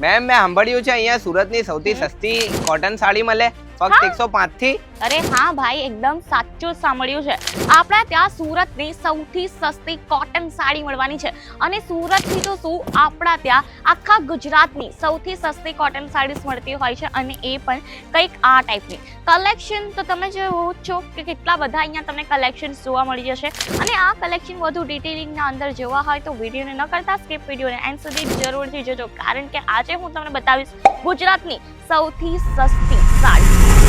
Ma'am મેં સાંભળ્યું છે અહીંયા સુરતની સૌથી સસ્તી કોટન સાડી મળે. ફક્ત એકસો પાંચથી અરે હા ભાઈ એકદમ સાચું સાંભળ્યું છે. આપણા ત્યાં સુરતની સૌથી સસ્તી કોટન સાડી મળવાની છે. અને સુરતથી તો શું આપણા ત્યાં આખા ગુજરાતની સૌથી સસ્તી કોટન સાડી મળતી હોય છે અને એ પણ કંઈક આ ટાઈપની કલેક્શન તો તમે જોવો છો કે કેટલા બધા અહીંયા તમને કલેક્શન જોવા મળી જશે. અને આ કલેક્શન વધુ ડિટેલિંગના અંદર જોવા હોય તો વિડીયોને ન કરતા સ્કીપ વિડીયોને એન્ડ સુધી જરૂરથી જોજો. કારણ કે આજે હું તમને બતાવીશ ગુજરાતની સૌથી સસ્તી સાડી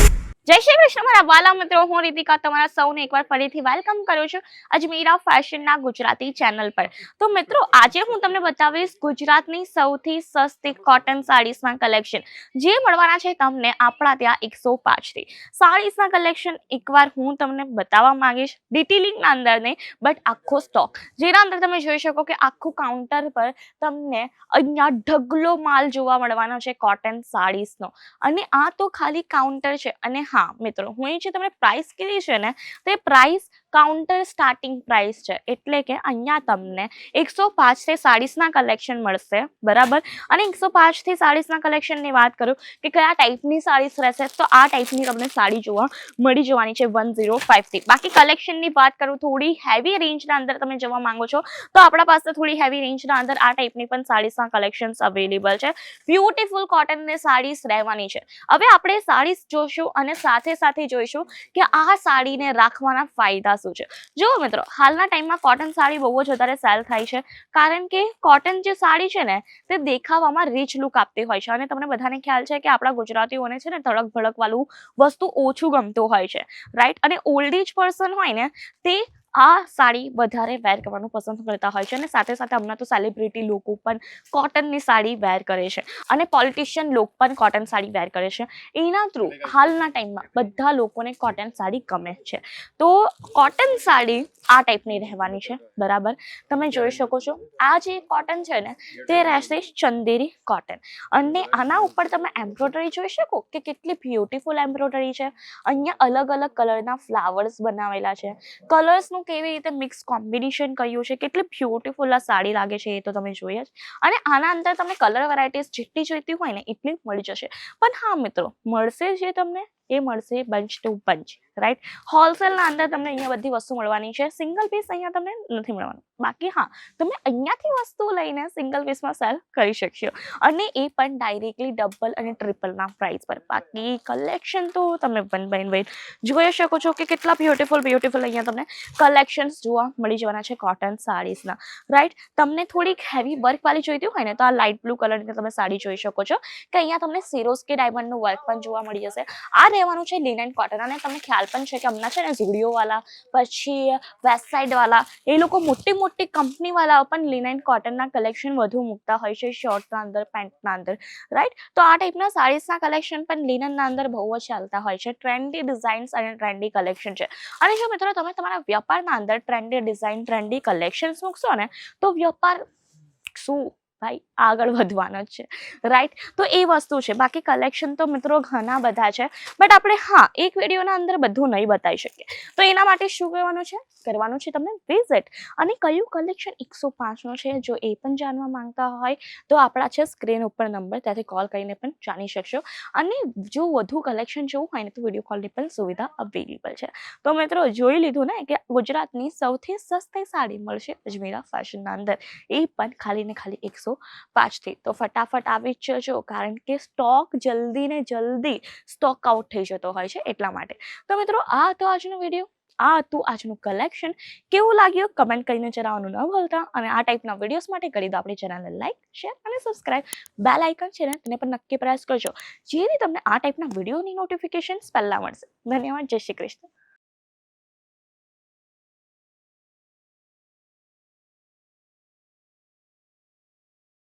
જય શ્રી કૃષ્ણ, મારા વાલા મિત્રો, હું રીતિકા તમારા સૌને એકવાર ફરીથી વેલકમ કરું છું અજમીરા ફેશનના ગુજરાતી ચેનલ પર. તો મિત્રો, આજે હું તમને બતાવીશ ગુજરાતની સૌથી સસ્તી કોટન સાડીસના કલેક્શન જે મળવાના છે તમને આપણા ત્યાં એકસો પાંચથી. સાડીસના કલેક્શન એકવાર હું તમને બતાવવા માંગીશ ડિટેલિંગના અંદર નહીં બટ આખો સ્ટોક જેના અંદર તમે જોઈ શકો કે આખું કાઉન્ટર પર તમને અહીંયા ઢગલો માલ જોવા મળવાનો છે કોટન સાડીસનો. અને આ તો ખાલી કાઉન્ટર છે અને હા મિત્રો હું એ જે તમને પ્રાઇસ કીધી છે ને તે પ્રાઇસ કાઉન્ટર સ્ટાર્ટિંગ પ્રાઇસ છે. એટલે કે અહીંયા તમને એકસો પાંચથી સાડીસના કલેક્શન મળશે. બરાબર? અને એકસો પાંચથી સાડીસના કલેક્શનની વાત કરું કે કયા ટાઈપની સાડીસ રહેશે, તો આ ટાઈપની તમને સાડી જોવા મળી જવાની છે વન ઝીરો ફાઇવથી બાકી કલેક્શનની વાત કરું થોડી હેવી રેન્જના અંદર તમે જવા માંગો છો, તો આપણા પાસે થોડી હેવી રેન્જના અંદર આ ટાઈપની પણ સાડીસના કલેક્શન્સ અવેલેબલ છે. બ્યુટીફુલ કોટનની સાડીસ રહેવાની છે. હવે આપણે સાડીસ જોઈશું અને સાથે સાથે જોઈશું કે આ સાડીને રાખવાના ફાયદા શું છે. જુઓ મિત્રો, હાલના ટાઈમમાં કોટન સાડી બહુ જ વધારે સેલ થાય છે. કારણ કે કોટન જે સાડી છે ને, તે દેખાવામાં રીચ લુક આપતી હોય છે. અને તમને બધાને ખ્યાલ છે કે આપણા ગુજરાતીઓને છે ને તડક ભડકવાળું વસ્તુ ઓછું ગમતું હોય છે. રાઈટ અને ઓલ્ડ એજ પર્સન હોય ને, તે આ સાડી વધારે વેર કરવાનું પસંદ કરતા હોય છે અને સાથે સાથે હમણાં તો સેલિબ્રિટી લોકો પણ કોટનની સાડી વેર કરે છે અને પોલિટિશિયન લોકો પણ કોટન સાડી વેર કરે છે. એના થ્રુ હાલના ટાઈમમાં બધા લોકોને કોટન સાડી ગમે છે. તો કોટન સાડી આ ટાઈપની રહેવાની છે બરાબર? તમે જોઈ શકો છો આ જે કોટન છે ને તે રહેશે ચંદેરી કોટન અને આના ઉપર તમે એમ્બ્રોઇડરી જોઈ શકો કે કેટલી બ્યુટીફુલ એમ્બ્રોઇડરી છે. અહીંયા અલગ અલગ કલરના ફ્લાવર્સ બનાવેલા છે. કલર્સનું કેવી રીતે મિક્સ કોમ્બિનેશન કર્યું છે? કેટલી બ્યુટીફુલ આ સાડી લાગે છે એ તો તમે જોઈએ જ. અને આના અંદર તમને કલર વેરાયટીઝ જેટલી જોઈતી હોય ને, એટલી મળી જશે. પણ હા મિત્રો, મળશે જે તમને. એ મળશે બંચ ટુ બંચ રાઈટ હોલસેલના અંદર તમને અહીંયા બધી વસ્તુ મળવાની છે. સિંગલ પીસ અહીંયા તમને નથી મળવાનું. બાકી હા, તમે અહીંયાથી વસ્તુ લઈને સિંગલ પીસમાં સેલ કરી શકશો. અને એ પણ ડાયરેક્ટલી ડબલ અને ટ્રિપલના પ્રાઇસ પર. બાકી કલેક્શન તો તમે વન બાય વન જોઈ શકો છો કે કેટલા બ્યુટીફુલ બ્યુટીફુલ અહીંયા તમને કલેક્શન્સ જોવા મળી જવાના છે કોટન સાડીઝના રાઈટ તમને થોડીક હેવી વર્કવાળી જોઈતી હોય ને તો આ લાઇટ બ્લુ કલરની તમે સાડી જોઈ શકો છો. કે અહીંયા તમને સિરોસ્કી ડાયમંડનું વર્ક પણ જોવા મળી જશે. આ રહેવાનું છે લિનન કોટન અને તમને ખ્યાલ પણ છે કે હમણાં છે ને ઝુડિયોવાલા પછી વેસ્ટ સાઇડવાલા એ લોકો મોટી મોટી કંપનીવાળા પણ લિનન કોટનના કલેક્શન વધુ મૂકતા હોય છે શર્ટના અંદર પેન્ટના અંદર રાઈટ તો આ ટાઈપના સાડીઝના કલેક્શન પણ લિનનના અંદર બહુ જ ચાલતા હોય છે. ટ્રેન્ડી ડિઝાઇન્સ અને ટ્રેન્ડી કલેક્શન છે. અને જો મિત્રો તમે તમારા વ્યાપારના અંદર ટ્રેન્ડી ડિઝાઇન ટ્રેન્ડી કલેક્શન્સ મૂકશો ને, તો વ્યાપાર શું ભાઈ, આગળ વધવાનો જ છે. રાઈટ તો એ વસ્તુ છે. બાકી કલેક્શન તો મિત્રો ઘણા બધા છે. બટ આપણે, હા, એક વિડીયોના અંદર બધું નહીં બતાવી શકીએ. તો એના માટે શું કરવાનું છે? કરવાનું છે તમને વિઝિટ અને કયું કલેક્શન એકસો પાંચનું છે, જો એ પણ જાણવા માંગતા હોય, તો આપણા છે સ્ક્રીન ઉપર નંબર ત્યાંથી કોલ કરીને પણ જાણી શકશો. અને જો વધુ કલેક્શન જોવું હોય ને, તો વીડિયો કોલની પણ સુવિધા અવેલેબલ છે. તો મિત્રો, જોઈ લીધું ને કે ગુજરાતની સૌથી સસ્તી સાડી મળશે અજમેરા ફેશનના અંદર. એ પણ ખાલી ને ખાલી એકસો પાંચથી તો ફટાફટ આવી જ જજો, કારણ કે સ્ટોક જલ્દી ને જલ્દી સ્ટોક આઉટ થઈ જતો હોય છે એટલા માટે. તો મિત્રો, આ હતો આજનો વીડિયો આ હતું આજનું કલેક્શન કેવું લાગ્યું? કમેન્ટ કરીને જણાવવાનું ન ભૂલતા. અને આ ટાઈપના વિડીયોઝ માટે કરી દો આપણી ચેનલને લાઇક શેર અને સબસ્ક્રાઇબ બેલ આઇકન છે ને, તેને પણ નક્કી પ્રયાસ કરજો. જેથી તમને આ ટાઈપના વિડીયોની નોટિફિકેશન્સ પહેલાં મળશે. ધન્યવાદ. જય શ્રી કૃષ્ણ.